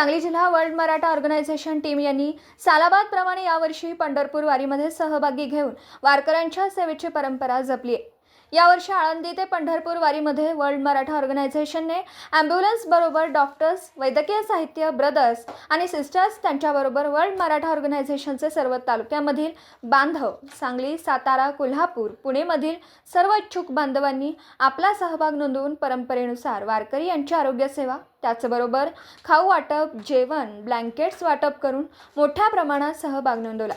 सांगली जिल्हा world Maratha organisation team यांनी सालाबाद प्रमाणे यावर्षी पंढरपूर वारीमध्ये सहभागी घेऊन वारकऱ्यांच्या सेवेची परंपरा जपली आहे. यावर्षी आळंदी ते पंढरपूर वारीमध्ये वर्ल्ड मराठा ऑर्गनायझेशनने ॲम्ब्युलन्सबरोबर डॉक्टर्स वैद्यकीय साहित्य ब्रदर्स आणि सिस्टर्स त्यांच्याबरोबर वर्ल्ड मराठा ऑर्गनायझेशनचे सर्व तालुक्यामधील बांधव सांगली सातारा कोल्हापूर पुणेमधील सर्व इच्छुक बांधवांनी आपला सहभाग नोंदवून परंपरेनुसार वारकरी यांची आरोग्यसेवा त्याचबरोबर खाऊ वाटप जेवण ब्लँकेट्स वाटप करून मोठ्या प्रमाणात सहभाग नोंदवला.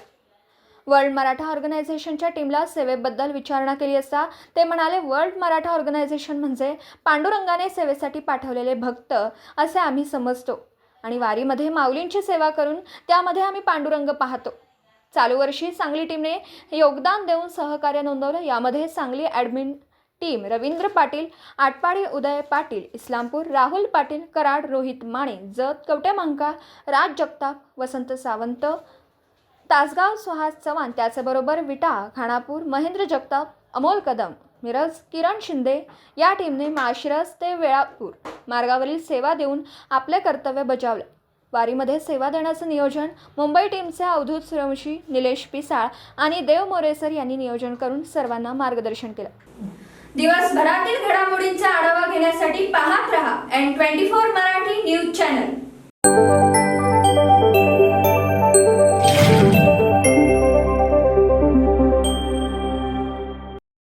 वर्ल्ड मराठा ऑर्गनायझेशनच्या टीमला सेवेबद्दल विचारणा केली असता ते म्हणाले वर्ल्ड मराठा ऑर्गनायझेशन म्हणजे पांडुरंगाने सेवेसाठी पाठवलेले भक्त असे आम्ही समजतो. आणि वारीमध्ये माऊलींची सेवा करून त्यामध्ये आम्ही पांडुरंग पाहतो. चालू वर्षी सांगली टीमने योगदान देऊन सहकार्य नोंदवलं. यामध्ये सांगली ॲडमिन टीम रवींद्र पाटील आटपाडी उदय पाटील इस्लामपूर राहुल पाटील कराड रोहित माने जत कवटेमंका राज जगताप वसंत सावंत तासगाव सुहास चव्हाण त्याचबरोबर विटा खानापूर महेंद्र जगताप अमोल कदम मिरज किरण शिंदे या टीमने माशिरस ते वेळापूर मार्गावरील सेवा देऊन आपले कर्तव्य बजावले. वारीमध्ये सेवा देण्याचं नियोजन मुंबई टीमचे अवधूत सूर्यवंशी निलेश पिसाळ आणि देव मोरेसर यांनी नियोजन करून सर्वांना मार्गदर्शन केलं. दिवसभरातील घडामोडींचा आढावा घेण्यासाठी पाहत रहा N twenty four Marathi news channel.